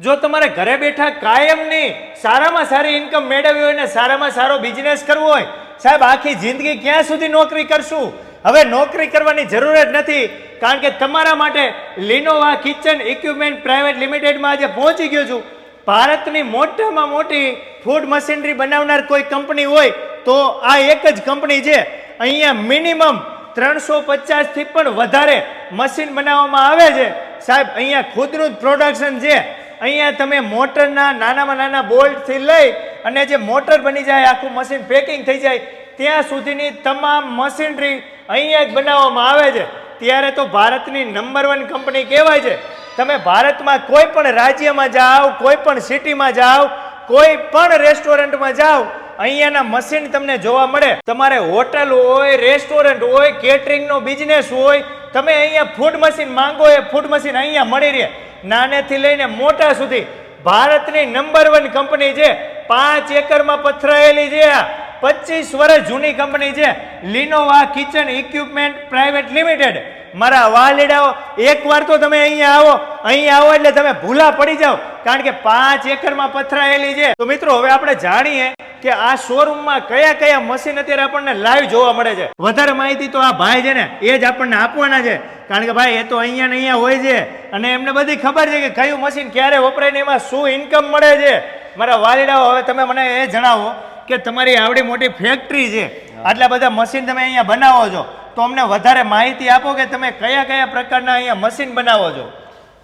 જો તમારે ઘરે બેઠા કાયમની સારામાં સારી ઇન્કમ મેળવવી હોય ને સારામાં સારો બિઝનેસ કરવો હોય, સાહેબ, આખી જિંદગી ક્યાં સુધી નોકરી કરશું? હવે નોકરી કરવાની જરૂર જ નથી, કારણ કે તમારા માટે લિનોવા કિચન ઇક્વિપમેન્ટ પ્રાઇવેટ લિમિટેડમાં આજે પહોંચી ગયો છું. ભારતની મોટામાં મોટી ફૂડ મશીનરી બનાવનાર કોઈ કંપની હોય, તો આ એક જ કંપની છે. અહીંયા મિનિમમ ત્રણસો પચાસથી પણ વધારે મશીન બનાવવામાં આવે છે. સાહેબ, અહીંયા ખુદનું જ પ્રોડક્શન છે. અહીંયા તમે મોટરના નાનામાં નાના બોલ્ટથી લઈ અને જે મોટર બની જાય, આખું મશીન પેકિંગ થઈ જાય, ત્યાં સુધીની તમામ મશીનરી અહીંયા જ બનાવવામાં આવે છે. ત્યારે તો ભારતની નંબર વન કંપની કહેવાય છે. તમે ભારતમાં કોઈ પણ રાજ્યમાં જાઓ, કોઈ પણ સિટીમાં જાઓ, કોઈ પણ રેસ્ટોરન્ટમાં જાઓ, અહીંયાના મશીન તમને જોવા મળે. તમારે હોટલ હોય રેસ્ટોરન્ટ હોય કેટરિંગનો બિઝનેસ હોય, તમે અહીંયા ફૂડ મશીન માંગો એ ફૂડ મશીન અહીંયા મળી રહે. નાનેથી લઈને મોટા સુધી ભારતની નંબર વન કંપની છે. પાંચ એકરમાં પથરાયેલી છે. પચીસ વર્ષ જૂની કંપની છે. Linova kitchen equipment private limited મારા વાલીડાઓ, એકવાર તો તમે અહીંયા આવો. અહીંયા આવો એટલે તમે ભૂલા પડી જાઓ. કારણ કે પાંચ એકરમાં પથરાયેલી છે. તો મિત્રો, હવે આપણે જાણીએ કે આ શોરૂમમાં કયા કયા મશીન અત્યારે આપણને લાઈવ જોવા મળે છે. વધારે માહિતી તો આ ભાઈ છે ને, એ જ આપણને આપવાના છે. કારણ કે ભાઈ, એ તો અહીંયા ને અહીંયા હોય છે. અને એમને બધી ખબર છે કે કયું મશીન ક્યારે વપરાય ને એમાં શું ઇન્કમ મળે છે. મારા વાલીડાઓ, હવે તમે મને એ જણાવો કે તમારી આવડી મોટી ફેક્ટરી છે. આટલા બધા મશીન તમે અહીંયા બનાવો છો. તો અમને વધારે માહિતી આપો કે તમે કયા કયા પ્રકારના અહીંયા મશીન બનાવો છો.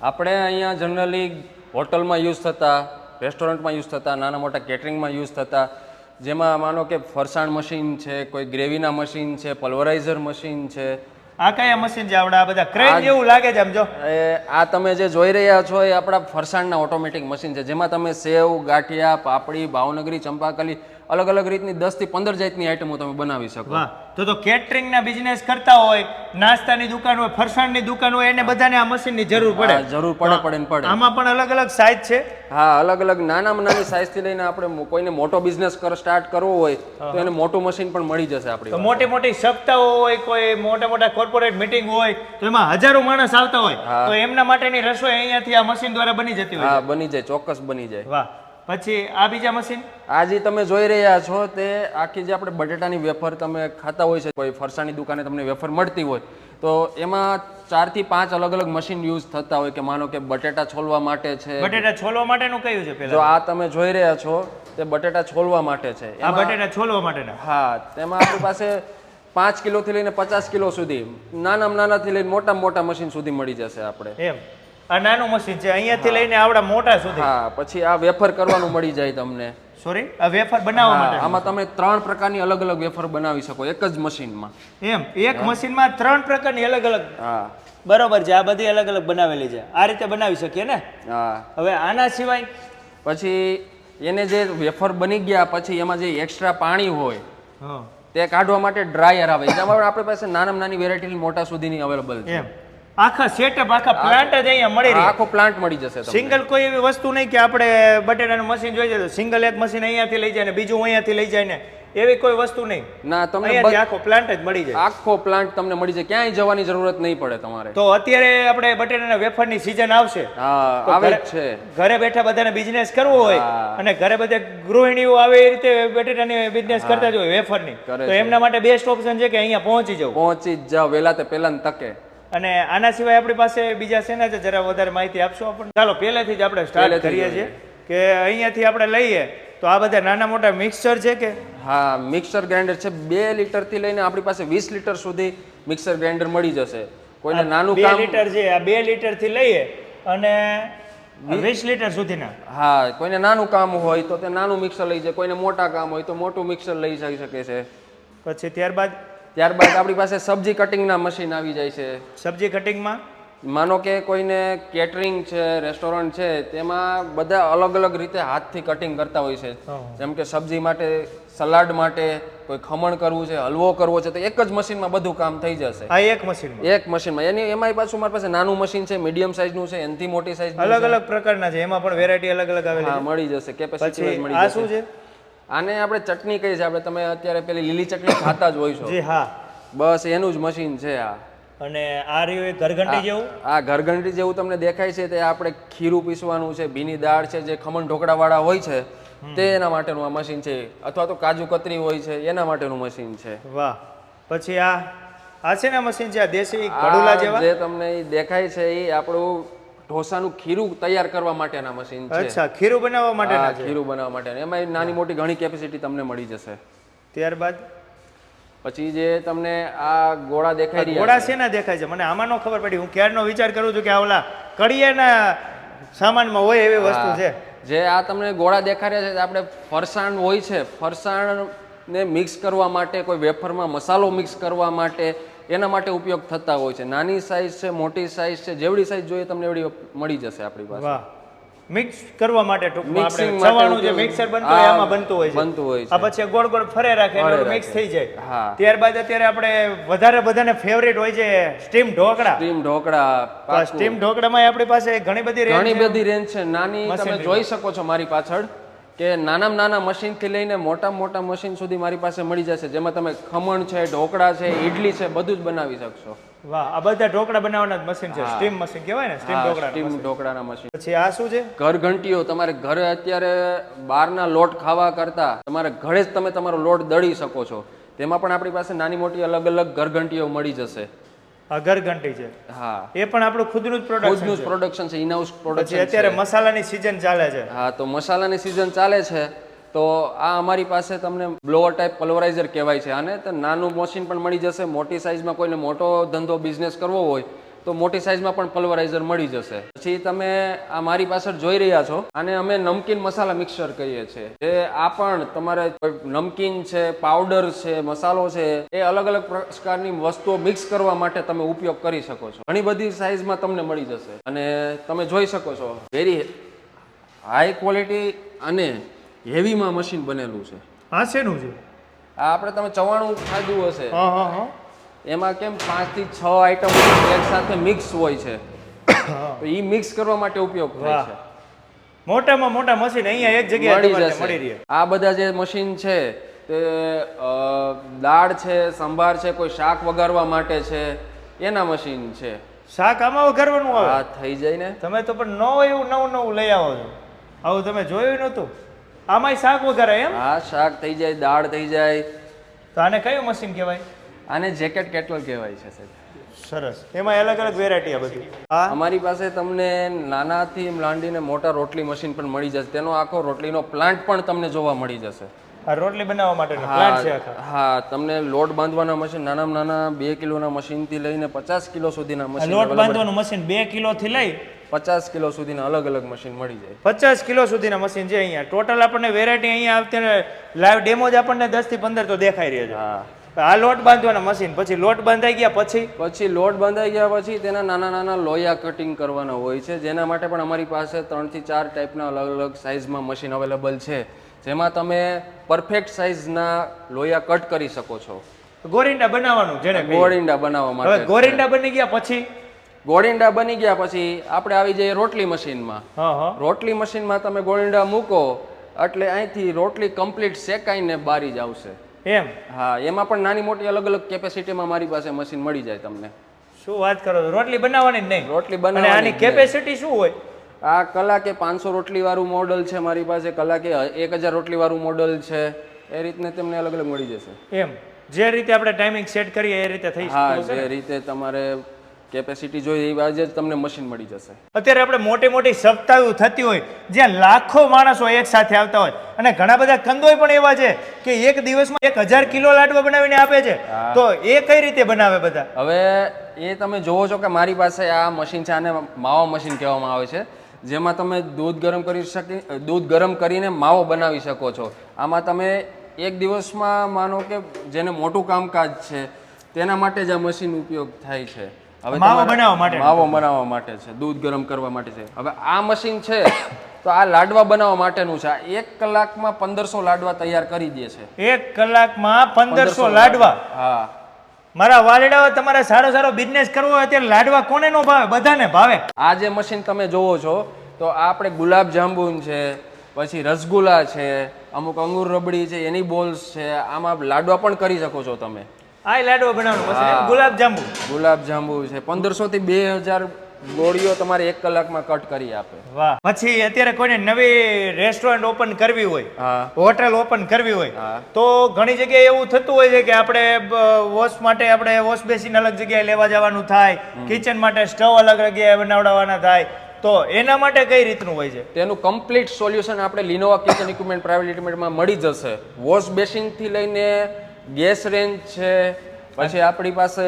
આપણે અહીંયા જનરલી હોટલમાં યુઝ થતા રેસ્ટોરન્ટમાં યુઝ થતા, નાના મોટા કેટરિંગમાં યુઝ થતા, જેમાં માનો કે ફરસાણ મશીન છે, કોઈ ગ્રેવીના મશીન છે પલ્વરાઇઝર મશીન છે આ કયા મશીન છે આપણા આ બધા ક્રેન જેવું લાગે છે આમ જો. આ તમે જે જોઈ રહ્યા છો એ આપણા ફરસાણના ઓટોમેટિક મશીન છે જેમાં તમે સેવ ગાંઠિયા પાપડી ભાવનગરી ચંપાકલી અલગ અલગ રીતની દસથી પંદર જાતની આઈટમો તમે બનાવી શકો. તો તો કેટરિંગ ના બિઝનેસ કરતા હોય નાસ્તાની દુકાન હોય ફરસાણની દુકાન હોય એને બધાને આ મશીનની જરૂર પડે. જરૂર પડે પડે ને પડે. આમાં પણ અલગ અલગ સાઇઝ છે? હા અલગ અલગ નાનામાં નાની size થી લઈને આપણે કોઈને મોટો બિઝનેસ કર સ્ટાર્ટ કરવો હોય તો એને મોટું મશીન પણ મળી જશે આપણે મોટી મોટી સપ્તાહો હોય કોઈ મોટા મોટા કોર્પોરેટ મીટિંગ હોય તો એમાં હજારો માણસ આવતા હોય તો એમના માટેની રસોઈ અહીંયાથી આ મશીન દ્વારા બની જતી હોય હા બની જાય ચોક્કસ બની જાય. વાહ. પછી આ બીજા મશીન આ જે તમે જોઈ રહ્યા છો તે આખી જે આપણે બટેટાની વેફર તમે ખાતા હોય છે કોઈ ફરસાણની દુકાને તમને વેફર મળતી હોય તો એમાં ચારથી પાંચ અલગ અલગ મશીન યુઝ થતા હોય કે માનો કે બટેટા છોલવા માટે છે. બટેટા છોલવા માટેનું કયું છે જો આ તમે જોઈ રહ્યા છો તે બટેટા છોલવા માટે છે. આ બટેટા છોલવા માટેના? હા તેમાં આપણી પાસે પાંચ કિલોથી લઈને પચાસ કિલો સુધી નાનામાં નાનાથી લઈને મોટા મોટા મશીન સુધી મળી જશે આપણે. એમ? આ નાનું મશીન છે અહીંયાથી લઈને આવડા મોટા સુધી. હા પછી આ વેફર કરવાનું મળી જાય તમને. સોરી આ વેફર બનાવવા માટે. આમાં તમે ત્રણ પ્રકારની અલગ અલગ વેફર બનાવી શકો એક જ મશીનમાં. એમ એક મશીનમાં ત્રણ પ્રકારની અલગ અલગ. હા. બરોબર છે આ બધી અલગ અલગ બનાવેલી છે. આ રીતે બનાવી શકીએ ને? હા. હવે આના સિવાય? પછી એને જે વેફર બની ગયા પછી એમાં જે એક્સ્ટ્રા પાણી હોય તે કાઢવા માટે ડ્રાયર આવે. જેમાં આપણી પાસે નાનામાં નાની વેરાયટી મોટા સુધીની અવેલેબલ છે. એમ. આખા સેટઅપ આખા પ્લાન્ટ જ અહીંયા મળી રહે. આખો પ્લાન્ટ મળી જશે સિંગલ કોઈ એવી વસ્તુ નહીં કે આપણે બટેટાનું મશીન જોઈએ તો સિંગલ એક મશીન અહીંયાથી લઈ જાય ને બીજું અહીંયાથી લઈ જાય ને એવી કોઈ વસ્તુ નહીં. ના તમને આખો પ્લાન્ટ જ મળી જાય. આખો પ્લાન્ટ તમને મળી જાય. ક્યાંય જવાની જરૂરત નહીં પડે તમારે. તો અત્યારે આપણે બટેટાના વેફરની સિઝન આવશે. હા આવે છે. ઘરે બેઠા બધાને બિઝનેસ કરવો હોય અને ઘરે બધે ગૃહિણીઓ આવે એ રીતે બટેટાની બિઝનેસ કરતા જ હોય વેફરની. તો એમના માટે બેસ્ટ ઓપ્શન છે કે અહીંયા પહોંચી જાવ. પહોંચી જ જાઓ. વહેલા તે પહેલા તકે. અને આના સિવાય આપણી પાસે બીજા શેના છે જરા વધારે માહિતી આપશો આપણને? ચાલો પહેલેથી જ આપણે સ્ટાર્ટ કરીએ છીએ કે અહીંયાથી આપણે લઈએ તો આ બધા નાના મોટા મિક્સર છે કે? હા મિક્સર ગ્રાઇન્ડર છે. બે લીટરથી લઈને આપણી પાસે વીસ લીટર સુધી મિક્સર ગ્રાઇન્ડર મળી જશે. કોઈને નાનું બે લીટર છે આ બે લીટરથી લઈએ અને વીસ લીટર સુધીના. હા કોઈને નાનું કામ હોય તો તે નાનું મિક્સર લઈ જાય. કોઈને મોટા કામ હોય તો મોટું મિક્સર લઈ જઈ શકે છે. પછી ત્યારબાદ? ત્યારબાદ આપણી પાસે સબ્જી કટિંગના મશીન આવી જાય છે. સબ્જી કટિંગમાં માનો કે કોઈને કેટરિંગ છે રેસ્ટોરન્ટ છે તેમાં બધા અલગ અલગ રીતે હાથથી કટિંગ કરતા હોય છે. જેમ કે સબ્જી માટે સલાડ માટે કોઈ ખમણ કરવું છે હલવો કરવો છે તો એક જ મશીનમાં બધું કામ થઈ જશે. આ એક મશીન એક મશીનમાં એની એમાંય પાછું મારી પાસે નાનું મશીન છે મીડિયમ સાઇઝનું છે એનથી મોટી સાઇઝ અલગ અલગ પ્રકારના છે એમાં પણ વેરાયટી અલગ અલગ આવેલી મળી જશે. કેપેસિટી મળી આ જશે. શું છે? આને આપણે ચટણી કહીએ છીએ. આપણે તમે અત્યારે પેલી લીલી ચટણી ખાતા જ હોય છો. જી હા. બસ એનું જ મશીન છે આ. અને આ રહ્યું એ ઘરઘંટી જેવું? આ ઘરઘંટી જેવું તમને દેખાય છે તે આપણે ખીરું પીસવાનું છે ભીની દાળ છે જે ખમણ ઢોકળાવાળા હોય છે તે એના માટેનું આ મશીન છે. અથવા તો કાજુ કતરી હોય છે એના માટેનું મશીન છે. વાહ. પછી આ આ છે ને મશીન છે આ દેશી ઘડુલા જેવા? જે તમને દેખાય છે એ આપણું ઢોસાનું ખીરું તૈયાર કરવા માટેના મશીન છે. અચ્છા ખીરું બનાવવા માટેના ખીરું બનાવવા માટે એમાં નાની મોટી ઘણી કેપેસિટી તમને મળી જશે. ત્યારબાદ? પછી જે તમને આ ગોળા દેખાય રહ્યા ગોળા શેના દેખાય છે? મને આમાં નો ખબર પડી. હું ક્યારનો વિચાર કરું છું કે આ ઓલા કડિયાના સામાનમાં હોય એવી વસ્તુ છે. જે આ તમને ગોળા દેખાય રહ્યા છે આપણે ફરસાણ હોય છે ફરસાણ ને મિક્સ કરવા માટે કોઈ વેફરમાં મસાલો મિક્સ કરવા માટે એના માટે ઉપયોગ થતા હોય છે. નાની સાઈઝ છે મોટી સાઈઝ છે જેવડી સાઈઝ જોઈએ તમને એવડી મળી જશે આપણી પાસે. મિક્સ કરવા માટે ટૂંકમાં આપણે જે મિક્સર બનતું હોય એમાં બનતું હોય છે. બનતું હોય છે. આ પછી ગોળ ગોળ ફરે રાખે એટલે મિક્સ થઈ જાય. હા. ત્યારબાદ અત્યારે આપણે વધારે બધાને ફેવરેટ હોય છે steam dhokla. Steam dhokla steam ઢોકળામાં આપણી પાસે ઘણી બધી ઘણી બધી રેન્જ છે. નાની તમે જોઈ શકો છો મારી પાછળ. કે નાનામાં નાના મશીનથી લઈને મોટા મોટા મશીન સુધી મારી પાસે મળી જશે જેમાં તમે ખમણ છે ઢોકળા છે ઈડલી છે બધું જ બનાવી શકશો. વાહ આ બધા ઢોકળા બનાવવાના જ મશીન છે. સ્ટીમ મશીન કહેવાય ને સ્ટીમ ઢોકળા સ્ટીમ ઢોકળાના મશીન. પછી આ શું છે? ઘર ઘંટીઓ તમારે ઘરે અત્યારે બહારના લોટ ખાવા કરતા તમારે ઘરે જ તમે તમારો લોટ દળી શકો છો. તેમાં પણ આપણી પાસે નાની મોટી અલગ અલગ ઘરઘંટીઓ મળી જશે. ઘરઘંટી છે. હા. એ પણ આપણું ખુદનું જ પ્રોડક્ટ ખુદનું જ પ્રોડક્શન છે ઇનહાઉસ પ્રોડક્શન અત્યારે મસાલાની સિઝન ચાલે છે. હા તો મસાલાની સિઝન ચાલે છે. તો આ અમારી પાસે તમને બ્લોઅર ટાઈપ પલ્વરાઇઝર કહેવાય છે. આને તો નાનું મશીન પણ મળી જશે. મોટી સાઇઝમાં કોઈને મોટો ધંધો બિઝનેસ કરવો હોય તો મોટી સાઇઝમાં પણ પલ્વરાઇઝર મળી જશે. પછી તમે આ મારી પાછળ જોઈ રહ્યા છો અને અમે નમકીન મસાલા મિક્સર કહીએ છીએ. જે આ પણ તમારે નમકીન છે પાવડર છે મસાલો છે એ અલગ અલગ પ્રકારની વસ્તુઓ મિક્સ કરવા માટે તમે ઉપયોગ કરી શકો છો. ઘણી બધી સાઇઝમાં તમને મળી જશે. અને તમે જોઈ શકો છો વેરી હાઈ ક્વોલિટી અને હેવીમાં મશીન બનેલું છે. આ શેનું છે? આ આપણે તમે ચવાણું ખાધું હશે. હા હા હા. એમાં કેમ પાંચથી છ આઈટમ એક સાથે મિક્સ હોય છે? તો એ મિક્સ કરવા માટે ઉપયોગ થાય છે. મોટામાં મોટા મશીન અહીંયા એક જગ્યાએ મળી રહે. આ બધા જે મશીન છે તે દાળ છે સંભાર છે કોઈ શાક વઘારવા માટે છે એના મશીન છે. શાક આમાં વઘારવાનું આવે? આ થઈ જાય ને? તમે તો પણ નવ હોય એવું નવું નવું લઈ આવો છો. આવું તમે જોયું નહોતું. આમાંય શાક વઘારાય એમ? હા શાક થઈ જાય દાળ થઈ જાય. તો આને કયું મશીન કહેવાય? આને જેકેટ કેટલ કહેવાય છે સાહેબ? સરસ. એમાં અલગ અલગ વેરાયટી આ બધી. અમારી પાસે તમને નાનાથી લાંડીને મોટા રોટલી મશીન પણ મળી જશે. તેનો આખો રોટલીનો પ્લાન્ટ પણ તમને જોવા મળી જશે. આ રોટલી બનાવવા માટે પ્લાન્ટ છે આખા? હા તમને લોટ બાંધવાના મશીન નાનામાં નાના બે કિલોના મશીનથી લઈને પચાસ કિલો સુધીના મશીન લોટ બાંધવાનું મશીન બે કિલો થી લઈ પચાસ કિલો સુધીના અલગ અલગ મશીન મળી જાય. પચાસ કિલો સુધીના મશીન છે અહીંયા. ટોટલ આપણને વેરાયટી અહીંયા લાઈવ ડેમો જ આપણને દસથી પંદર તો દેખાઈ રહ્યા છે. હા. આ લોટ બાંધવાના મશીન પછી લોટ બાંધાઈ ગયા પછી? પછી લોટ બાંધાઈ ગયા પછી તેના નાના નાના લોયા કટિંગ કરવાના હોય છે જેના માટે પણ અમારી પાસે ત્રણથી ચાર ટાઈપના અલગ અલગ સાઇઝમાં મશીન અવેલેબલ છે જેમાં તમે પરફેક્ટ સાઇઝના લોયા કટ કરી શકો છો. ગોરિંડા બનાવવાનું જેને ગોરિંડા બનાવવા માટે ગોરિંડા બની ગયા પછી? ગોળીંડા બની ગયા પછી આપણે આવી જઈએ રોટલી મશીનમાં રોટલી મશીનમાં તમે ગોળીંડા મૂકો એટલે અહીંથી રોટલી કમ્પ્લીટ શેકાઈને બારી જ આવશે. એમ? હા એમાં પણ નાની મોટી અલગ અલગ કેપેસિટીમાં મારી પાસે મશીન મળી જાય તમને. શું વાત કરો છો? રોટલી બનાવવાની જ નહીં. રોટલી અને બનાવવાની આની કેપેસિટી શું હોય? આ કલાકે પાંચસો રોટલી વાળું મોડલ છે મારી પાસે કલાકે એક હજાર રોટલી વાળું મોડલ છે. એ રીતને તમને અલગ અલગ મળી જશે. એમ. જે રીતે આપણે ટાઈમિંગ સેટ કરીએ એ રીતે થઈ હા હશે જે રીતે તમારે કેપેસિટી જોઈએ એ બાજુ જ તમને મશીન મળી જશે. અત્યારે આપણે મોટી મોટી સપ્તાહ થતી હોય જ્યાં લાખો માણસો એક સાથે આવતા હોય. અને ઘણા બધા કંદોય પણ એવા છે કે એક દિવસમાં એક હજાર કિલો લાડવા બનાવીને આપે છે. તો એ કઈ રીતે બનાવે બધા? હવે એ તમે જોવો છો કે મારી પાસે આ મશીન છે આને માવા મશીન કહેવામાં આવે છે. જેમાં તમે દૂધ ગરમ કરી શકી દૂધ ગરમ કરીને માવો બનાવી શકો છો. આમાં તમે એક દિવસમાં માનો કે જેને મોટું કામકાજ છે તેના માટે જ આ મશીન ઉપયોગ થાય છે. હવે માવો બનાવવા માટે. માવો બનાવવા માટે છે દૂધ ગરમ કરવા માટે છે. હવે આ મશીન છે તો આ લાડવા બનાવવા માટેનું છે. આ એક કલાકમાં પંદરસો લાડવા તૈયાર કરી દે છે. એક કલાકમાં પંદરસો લાડવા? હા. મારા વાલીડાઓ તમારે સારો સારો બિઝનેસ કરવો હોય ત્યારે લાડવા કોને નો ભાવે? બધાને ભાવે. આ જે મશીન તમે જોવો છો તો આપણે ગુલાબ જાંબુન છે પછી રસગુલ્લા છે અમુક અંગુર રબડી છે એની બોલ્સ છે આમાં લાડવા પણ કરી શકો છો તમે. આ લાડવા બનાવવાનું. પછી ગુલાબ જાંબુ. ગુલાબ જાંબુ છે. 1500 થી બે હજાર ગોળીઓ તમારે એક કલાકમાં કટ કરી આપે. વાહ. પછી અત્યારે કોઈને નવી રેસ્ટોરન્ટ ઓપન કરવી હોય હા. હોટેલ ઓપન કરવી હોય હા. તો ઘણી જગ્યાએ એવું થતું હોય છે કે આપણે વોશ માટે આપણે વોશ બેસિન અલગ જગ્યાએ લેવા જવાનું થાય કિચન માટે સ્ટવ અલગ જગ્યાએ બનાવડાવવાના થાય તો એના માટે કઈ રીતનું હોય છે? તેનું કમ્પ્લીટ સોલ્યુશન આપણે લિનોવા કિચન ઇક્વિપમેન્ટ પ્રાઇવેટ લિમિટેડમાં મળી જશે. વોશ બેસિનથી લઈને ગેસ રેન્જ છે પછી આપણી પાસે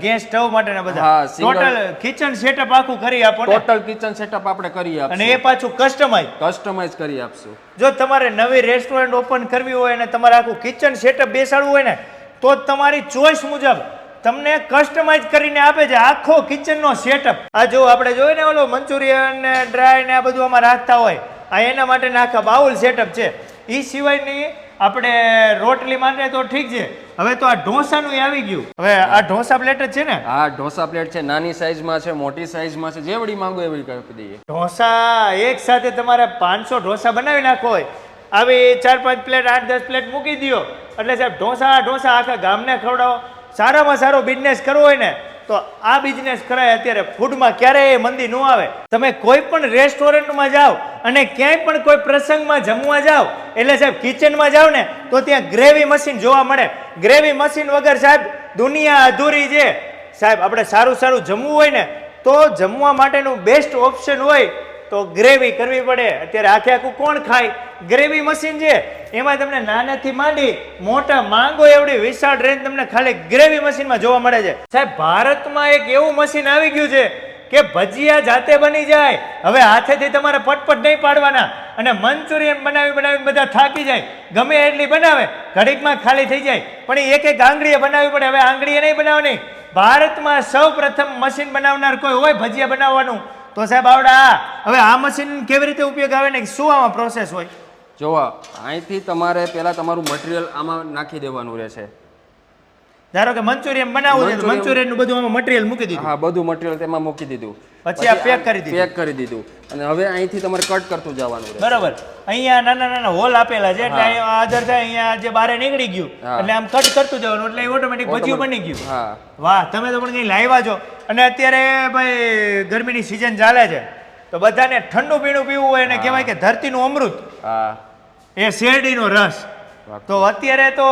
ગેસ સ્ટવ માટેના બધા. હા, ટોટલ કિચન સેટઅપ આખું કરી આપો ને. ટોટલ કિચન સેટઅપ આપણે કરી અને એ પાછું કસ્ટમાઇઝ કસ્ટમાઇઝ કરી આપશું. જો તમારે નવી રેસ્ટોરન્ટ ઓપન કરવી હોય અને તમારે આખું કિચન સેટઅપ બેસાડવું હોય ને તો તમારી ચોઈસ મુજબ તમને કસ્ટમાઇઝ કરીને આપે છે આખો કિચનનો સેટઅપ આ જો આપણે જોઈએ ને ઓલો મંચુરિયન ને ડ્રાય ને આ બધું આમાં રાખતા હોય આ એના માટે આખા બાઉલ સેટઅપ છે. એ સિવાયની આપણે રોટલી માટે તો ઠીક છે. હવે તો આ ઢોસાનું આવી ગયું. હવે આ ઢોસા પ્લેટ જ છે ને? હા ઢોસા પ્લેટ છે નાની સાઈઝમાં છે મોટી સાઈઝમાં છે જેવડી માંગો એવડી કરી દઈએ. ઢોસા એક સાથે તમારે પાંચસો ઢોસા બનાવી નાખો હોય. આવી ચાર પાંચ પ્લેટ આઠ દસ પ્લેટ મૂકી દ્યો. એટલે સાહેબ ઢોસા ઢોસા આખા ગામને ખવડાવો. સારામાં સારો બિઝનેસ કરવો હોય ને તો આ બિઝનેસ કરાય અત્યારે ફૂડમાં ક્યારેય મંદી ન આવે. તમે કોઈ પણ રેસ્ટોરન્ટમાં જાઓ અને ક્યાંય પણ કોઈ પ્રસંગમાં જમવા જાઓ, એટલે સાહેબ કિચનમાં જાઓ ને, તો ત્યાં ગ્રેવી મશીન જોવા મળે. ગ્રેવી મશીન વગર સાહેબ દુનિયા અધૂરી છે. સાહેબ, આપણે સારું સારું જમવું હોય ને, તો જમવા માટેનું બેસ્ટ ઓપ્શન હોય તો ગ્રેવી કરવી પડે. અત્યારે આખે આખું કોણ ખાય? ગ્રેવી મશીન છે. એમાં તમને નાનાથી માંડી મોટા માંગો એવડી વિશાળ રેન્જ તમને ખાલી ગ્રેવી મશીનમાં જોવા મળે છે. સાહેબ, ભારતમાં એક એવું મશીન આવી ગયું છે કે ભજીયા જાતે બની જાય. હવે હાથેથી તમારે પટપટ નહીં પાડવાના. અને મંચુરિયન બનાવી બનાવીને બધા થાકી જાય. ગમે એટલી બનાવે, ઘડીકમાં ખાલી થઈ જાય. પણ એક એક આંગળીએ બનાવવી પડે. હવે આંગળીએ નહીં બનાવવાની. ભારતમાં સૌ પ્રથમ મશીન બનાવનાર કોઈ હોય ભજીયા બનાવવાનું. તો સાહેબ આવડા, હવે આ મશીન કેવી રીતે ઉપયોગ આવે ને શું આમાં પ્રોસેસ હોય? જોવા, અહીંથી તમારે પહેલાં તમારું મટીરિયલ આમાં નાખી દેવાનું રહેશે. ધારો કે મંચુરિયન બનાવવું છે મંચુરિયન- નું બધું આમાં મટીરિયલ મૂકી દીધું. હા બધું મટીરિયલ તેમાં મૂકી દીધું. પછી આ પેક કરી દીધું. પેક કરી દીધું. અને હવે અહીંથી તમારે કટ કરતું જવાનું બરાબર. અહીંયા નાના નાના હોલ આપેલા છે એટલે આદર થાય અહીંયા જે બારે નીકળી ગયું એટલે આમ કટ કરતું જવાનું એટલે ઓટોમેટિક ભજીયું બની ગયું. હા. વાહ તમે તો પણ કઈ લાવ્યા છો. અને અત્યારે ભાઈ ગરમીની સિઝન ચાલે છે તો બધાને ઠંડુ પીણું પીવું હોય એને કહેવાય કે ધરતીનું અમૃત. હા. એ શેરડીનો રસ. તો અત્યારે તો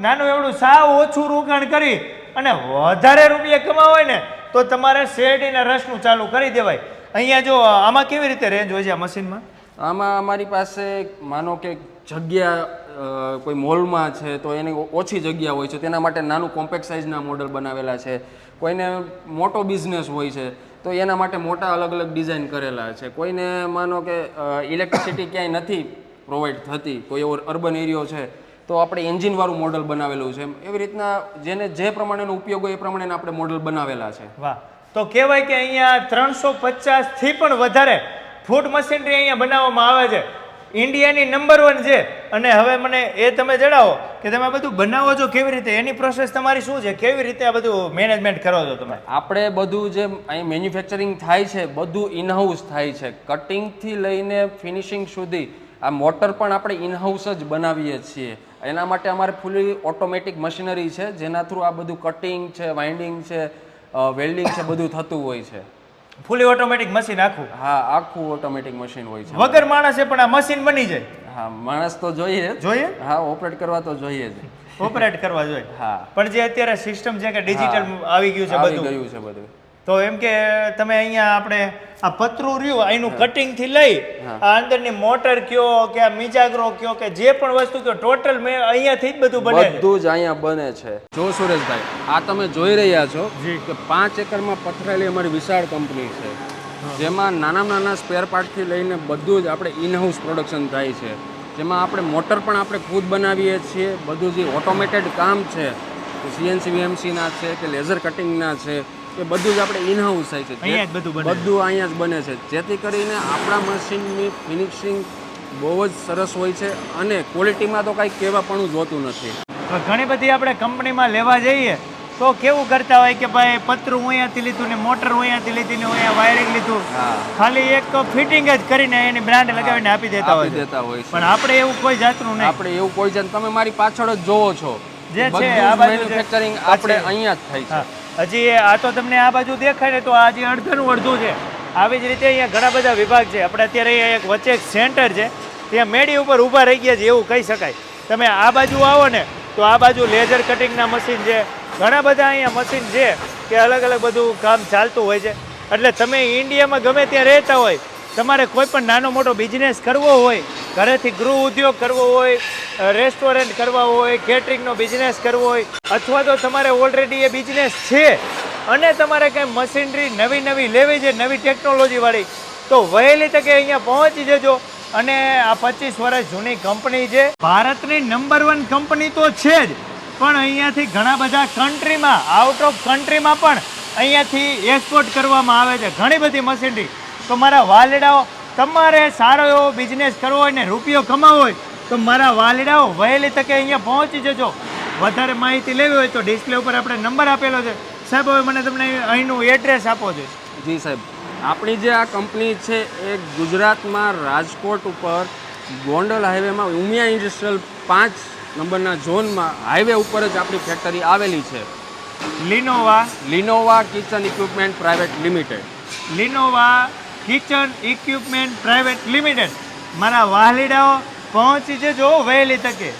નાનું એવડું સાવ ઓછું રોકાણ કરી અને વધારે રૂપિયા કમાવા હોય ને તો તમારે શેરડીના રસનું ચાલુ કરી દેવાય. અહીંયા જો આમાં કેવી રીતે રેન્જ હોય છે આ મશીનમાં આમાં અમારી પાસે માનો કે જગ્યા કોઈ મોલમાં છે તો એની ઓછી જગ્યા હોય છે તેના માટે નાનું કોમ્પેક્ટ સાઇઝના મોડલ બનાવેલા છે. કોઈને મોટો બિઝનેસ હોય છે તો એના માટે મોટા અલગ અલગ ડિઝાઇન કરેલા છે. કોઈને માનો કે ઇલેક્ટ્રિસિટી ક્યાંય નથી પ્રોવાઈડ થતી કોઈ એવો અર્બન એરિયો છે તો આપણે એન્જિનવાળું મોડલ બનાવેલું છે. એવી રીતના જેને જે પ્રમાણેનો ઉપયોગ હોય એ પ્રમાણે આપણે મોડલ બનાવેલા છે. વાહ. તો કહેવાય કે અહીંયા ત્રણસો થી પણ વધારે ફૂડ મશીનરી અહીંયા બનાવવામાં આવે છે. ઇન્ડિયાની નંબર વન છે. અને હવે મને એ તમે જણાવો કે તમે બધું બનાવો છો કેવી રીતે? એની પ્રોસેસ તમારી શું છે? કેવી રીતે આ બધું મેનેજમેન્ટ કરો છો તમે? આપણે બધું જે અહીં મેન્યુફેક્ચરિંગ થાય છે બધું ઇનહાઉસ થાય છે. કટિંગથી લઈને ફિનિશિંગ સુધી આ મોટર પણ આપણે ઇનહાઉસ જ બનાવીએ છીએ. એના માટે અમારે ફૂલી ઓટોમેટિક મશીનરી છે જેના થ્રુ આ બધું કટિંગ છે વાઇન્ડિંગ છે વેલ્ડિંગ છે બધું થતું હોય છે. ફૂલી ઓટોમેટિક મશીન આખું? હા આખું ઓટોમેટિક મશીન હોય છે વગર માણસે પણ આ મશીન બની જાય? હા માણસ તો જોઈએ જોઈએ? હા ઓપરેટ કરવા તો જોઈએ જ. ઓપરેટ કરવા જોઈએ. હા. પણ જે અત્યારે સિસ્ટમ છે કે ડિજિટલ આવી ગયું છે આવી બધું? ગયું છે બધું. તો એમ કે તમે અહીંયા આપણે આ પતરું રહ્યું એનું કટિંગથી લઈ આ અંદરની મોટર કયો કે આ મિજાગરો કયો કે જે પણ વસ્તુ કયો ટોટલ મેં અહીંયાથી જ બધું બને બધું જ અહીંયા બને છે. જો સુરેશભાઈ આ તમે જોઈ રહ્યા છો. કે પાંચ એકરમાં પથરાયેલી અમારી વિશાળ કંપની છે. જેમાં નાના નાના સ્પેર પાર્ટથી લઈને બધું જ આપણે ઇનહાઉસ પ્રોડક્શન થાય છે. જેમાં આપણે મોટર પણ આપણે ખુદ બનાવીએ છીએ. બધું જે ઓટોમેટેડ કામ છે સીએનસી વીએમસીના છે કે લેઝર કટિંગના છે એ બધું જ આપણે ઇનહાઉસ થાય છે. અહીંયા જ બધું બધું અહીંયા જ બને છે. જેથી કરીને આપણા મશીનની ફિનિશિંગ બહુ જ સરસ હોય છે અને ક્વોલિટીમાં તો કાંઈ કહેવાપણું જોતું નથી. ઘણી બધી આપણે કંપનીમાં લેવા જઈએ તો કેવું કરતા હોય કે ભાઈ પતરું અહીંયાથી લીધું ને મોટર અહીંયાથી લીધી ને અહીંયા વાયરિંગ લીધું. ખાલી એક ફિટિંગ જ કરીને એની બ્રાન્ડ લગાવીને આપી દેતા હોય દેતા હોય પણ આપણે એવું કોઈ જાતનું નહીં. આપણે એવું કોઈ જાત તમે મારી પાછળ જ જોવો છો. જે છે આ મેન્યુફેક્ચરિંગ આપણે અહીંયા જ થાય છે. હજી આ તો તમને આ બાજુ દેખાય ને તો આ જે અડધનું અડધું છે, આવી જ રીતે અહીંયા ઘણા બધા વિભાગ છે. આપણે અત્યારે અહીંયા એક વચ્ચે એક સેન્ટર છે, ત્યાં મેડી ઉપર ઊભા રહી ગયા છે, એવું કહી શકાય. તમે આ બાજુ આવો ને, તો આ બાજુ લેઝર કટિંગના મશીન છે. ઘણા બધા અહીંયા મશીન છે કે અલગ અલગ બધું કામ ચાલતું હોય છે. એટલે તમે ઇન્ડિયામાં ગમે ત્યાં રહેતા હોય, તમારે કોઈ પણ નાનો મોટો બિઝનેસ કરવો હોય, ઘરેથી ગૃહ ઉદ્યોગ કરવો હોય રેસ્ટોરન્ટ કરવા હોય કેટરિંગનો બિઝનેસ કરવો હોય, અથવા તો તમારે ઓલરેડી એ બિઝનેસ છે અને તમારે કંઈ મશીનરી નવી નવી લેવી છે, નવી ટેકનોલોજીવાળી તો વહેલી તકે અહીંયા પહોંચી જજો. અને આ પચીસ વર્ષ જૂની કંપની છે. ભારતની નંબર વન કંપની તો છે જ, પણ અહીંયાથી ઘણા બધા કન્ટ્રીમાં આઉટ ઓફ કન્ટ્રીમાં પણ અહીંયાથી એક્સપોર્ટ કરવામાં આવે છે, ઘણી બધી મશીનરી તો મારા વાલેડાઓ, તમારે સારો એવો બિઝનેસ કરવો હોય ને રૂપિયો કમાવો હોય તો મારા વાલડાઓ વહેલી તકે અહીંયા પહોંચી જજો. વધારે માહિતી લેવી હોય તો ડિસ્પ્લે ઉપર આપણે નંબર આપેલો છે. સાહેબ હવે મને તમને અહીંનું એડ્રેસ આપો છે. જી સાહેબ. આપણી જે આ કંપની છે એ ગુજરાતમાં રાજકોટ ઉપર ગોંડલ હાઈવેમાં ઉમિયા ઇન્ડસ્ટ્રીયલ પાંચ નંબરના ઝોનમાં હાઈવે ઉપર જ આપણી ફેક્ટરી આવેલી છે. Linova Linova kitchen equipment private limited Linova kitchen equipment private limited મારા વાલીડાઓ પહોંચી જજો વહેલી તકે.